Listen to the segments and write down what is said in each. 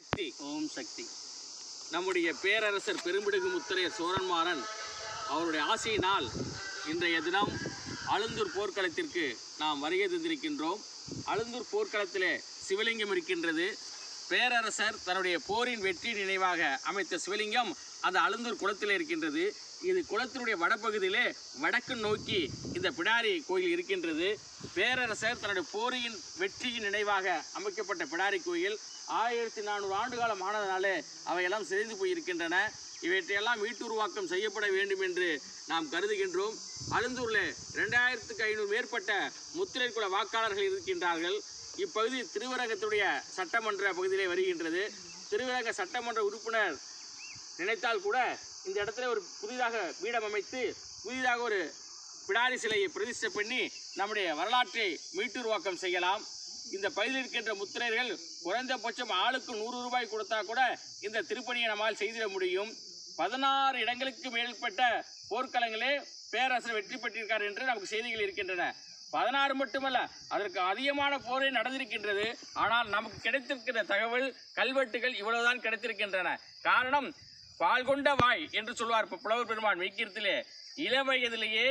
சக்தி. ஓம் சக்தி. நம்முடைய பேரரசர் பெரும்பிடுகு முத்திரையர் சோரன்மாறன் அவருடைய ஆசையினால் இன்றைய தினம் அழுந்தூர் போர்க்களத்திற்கு நாம் வருகை தந்திருக்கின்றோம். அழுந்தூர் போர்க்களத்திலே சிவலிங்கம் இருக்கின்றது. பேரரசர் தன்னுடைய போரின் வெற்றி நினைவாக அமைத்த சிவலிங்கம் அந்த அழுந்தூர் குளத்தில் இருக்கின்றது. இது குளத்தினுடைய வடபகுதியிலே வடக்கு நோக்கி இந்த பிடாரி கோயில் இருக்கின்றது. பேரரசர் தன்னுடைய போரியின் வெற்றியின் நினைவாக அமைக்கப்பட்ட பிடாரி கோயில். ஆயிரத்தி நானூறு ஆண்டு காலம் ஆனதனாலே அவையெல்லாம் சிதைந்து போயிருக்கின்றன. இவற்றையெல்லாம் மீட்டுருவாக்கம் செய்யப்பட வேண்டும் என்று நாம் கருதுகின்றோம். அழுந்தூரில் ரெண்டாயிரத்துக்கு ஐநூறு மேற்பட்ட முத்திரை குல வாக்காளர்கள் இருக்கின்றார்கள். இப்பகுதி திருவரங்கத்துடைய சட்டமன்ற பகுதியிலே வருகின்றது. திருவரங்க சட்டமன்ற உறுப்பினர் நினைத்தால் கூட இந்த இடத்துல ஒரு புதிதாக பீடம் அமைத்து புதிதாக ஒரு பிடாரி சிலையை பிரதிஷ்டை பண்ணி நம்முடைய வரலாற்றை மீட்டுருவாக்கம் செய்யலாம். இந்த பகுதியில் இருக்கின்ற முத்திரையர்கள் குறைந்தபட்சம் ஆளுக்கு நூறு ரூபாய் கொடுத்தா கூட இந்த திருப்பணியை நம்மால் செய்திட முடியும். பதினாறு இடங்களுக்கு மேற்பட்ட போர்க்களங்களே பேரரசர் வெற்றி பெற்றிருக்கார் என்று நமக்கு செய்திகள் இருக்கின்றன. பதினாறு மட்டுமல்ல அதற்கு அதிகமான போரே நடந்திருக்கின்றது. ஆனால் நமக்கு கிடைத்திருக்கிற தகவல் கல்வெட்டுகள் இவ்வளவுதான் கிடைத்திருக்கின்றன. காரணம் பால் கொண்ட வாய் என்று சொல்வார். புலவர் பெருமான் மெய்க்கீரத்திலே இளவயதிலேயே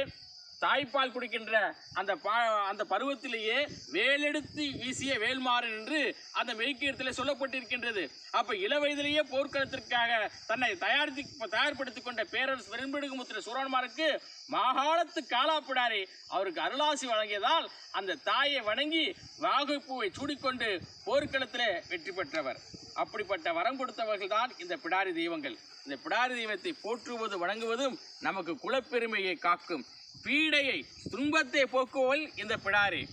தாய்ப்பால் குடிக்கின்ற அந்த பா அந்த பருவத்திலேயே வேலெடுத்து வீசிய வேல்மாறன் என்று அந்த மெய்க்கீரத்தில் சொல்லப்பட்டிருக்கின்றது. அப்போ இளவயதிலேயே போர்க்களத்திற்காக தன்னை தயாரித்து தயார்படுத்திக் கொண்ட பேரரசு வெண்பெடுகுமுத்திர சூரன்மாருக்கு மாகாணத்து காலாப்பிடாரே அவருக்கு அருளாசி வழங்கியதால் அந்த தாயை வணங்கி வாகைப்பூவை சூடிக்கொண்டு போர்க்களத்தில் வெற்றி பெற்றவர். அப்படிப்பட்ட வரம் கொடுத்தவர்கள் தான் இந்த பிடாரி தெய்வங்கள். இந்த பிடாரி தெய்வத்தை போற்றுவது வணங்குவதும் நமக்கு குலப்பெருமையை காக்கும். பீடையை துன்பத்தை போக்குவல் இந்த பிடாரி.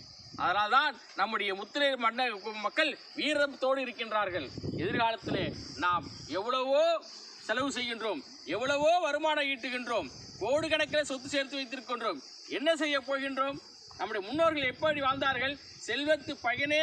அதனால்தான் நம்முடைய முத்திரை மன்ன மக்கள் வீரத்தோடு இருக்கின்றார்கள். எதிர்காலத்திலே நாம் எவ்வளவோ செலவு செய்கின்றோம் எவ்வளவோ வருமானம் ஈட்டுகின்றோம் கோடிக்கணக்கில் சொத்து சேர்த்து வைத்திருக்கின்றோம். என்ன செய்ய போகின்றோம்? நம்முடைய முன்னோர்கள் எப்படி வாழ்ந்தார்கள்? செல்வத்து பயனே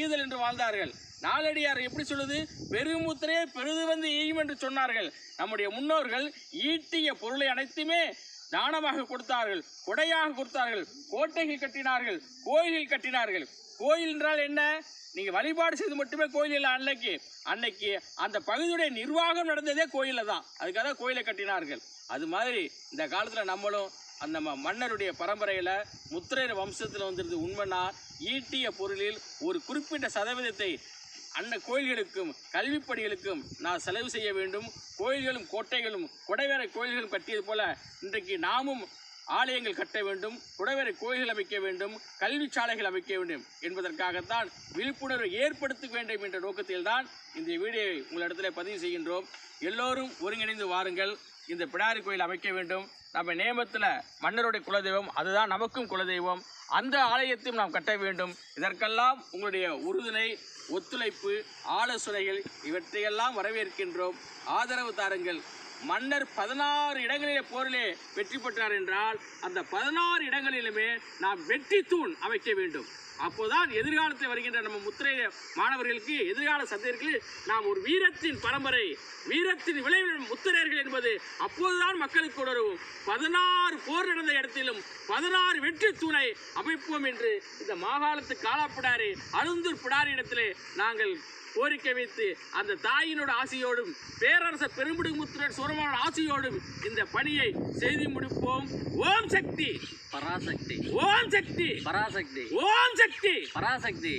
ஈதல் என்று வாழ்ந்தார்கள். நாளடியார் எப்படி சொல்லுது? பெருமுத்திரையே பெருது வந்து ஈயும் என்று சொன்னார்கள். நம்முடைய முன்னோர்கள் ஈட்டிய பொருளை அனைத்துமே தானமாக கொடுத்தார்கள் கொடையாக கொடுத்தார்கள் கோட்டைகள் கட்டினார்கள் கோயில்கள் கட்டினார்கள். கோயில் என்றால் என்ன? நீங்க வழிபாடு செய்து மட்டுமே கோயில் இல்லை அன்னைக்கு. அன்னைக்கு அந்த பகுதியுடைய நிர்வாகம் நடந்ததே கோயிலில் தான். அதுக்காக தான் கோயிலை கட்டினார்கள். அது மாதிரி இந்த காலத்தில் நம்மளும் அந்த ம- மன்னருடைய பரம்பரையில் முத்திரையர் வம்சத்தில் வந்திருந்த உண்மைனா ஈட்டிய பொருளில் ஒரு குறிப்பிட்ட சதவீதத்தை அன்ன கோயில்களுக்கும் கல்விப்படிகளுக்கும் நான் செலவு செய்ய வேண்டும். கோயில்களும் கோட்டைகளும் குடைவேற கோயில்களும் கட்டியது போல இன்றைக்கு நாமும் ஆலயங்கள் கட்ட வேண்டும் குடைவேற கோயில்கள் அமைக்க வேண்டும் கல்வி சாலைகள் அமைக்க வேண்டும் என்பதற்காகத்தான் விழிப்புணர்வை ஏற்படுத்த வேண்டும் என்ற நோக்கத்தில் தான் இந்த வீடியோவை உங்களிடத்தில் பதிவு செய்கின்றோம். எல்லோரும் ஒருங்கிணைந்து வாருங்கள். இந்த பிடாரி கோயில் அமைக்க வேண்டும். நம்ம நேமத்தில் மன்னருடைய குலதெய்வம் அதுதான் நமக்கும் குலதெய்வம். அந்த ஆலயத்தையும் நாம் கட்ட வேண்டும். இதற்கெல்லாம் உங்களுடைய உறுதுணை ஒத்துழைப்பு ஆலோசனைகள் இவற்றையெல்லாம் வரவேற்கின்றோம். ஆதரவு தாருங்கள். மன்னர் பதினாறு இடங்களிலே போரிலே வெற்றி பெற்றார் என்றால் அந்த பதினாறு இடங்களிலுமே நாம் வெற்றி தூண் அமைக்க வேண்டும். அப்போதான் எதிர்காலத்தில் வருகின்ற நம்ம முத்திரை மாணவர்களுக்கு எதிர்கால சந்தேகர்களுக்கு நாம் ஒரு வீரத்தின் பரம்பரை வீரத்தின் விளைவு முத்திரையர்கள் என்பது அப்போதுதான் மக்களுக்கு உணர்வும். பதினாறு போர் நடந்த இடத்திலும் பதினாறு வெற்றி தூணை அமைப்போம் என்று இந்த மாகாணத்து காலாப்பிடாரி அருந்தூர் பிடாரி இடத்திலே நாங்கள் கோரிக்கை வைத்து அந்த தாயினோட ஆசையோடும் பேரரசர் பெரும்பிடுமுத்திரர் சூரமான ஆசையோடும் இந்த பணியை செய்து முடிப்போம். ஓம் சக்தி! பராசக்தி. ஓம் சக்தி! பராசக்தி. ஓம் சக்தி! பராசக்தி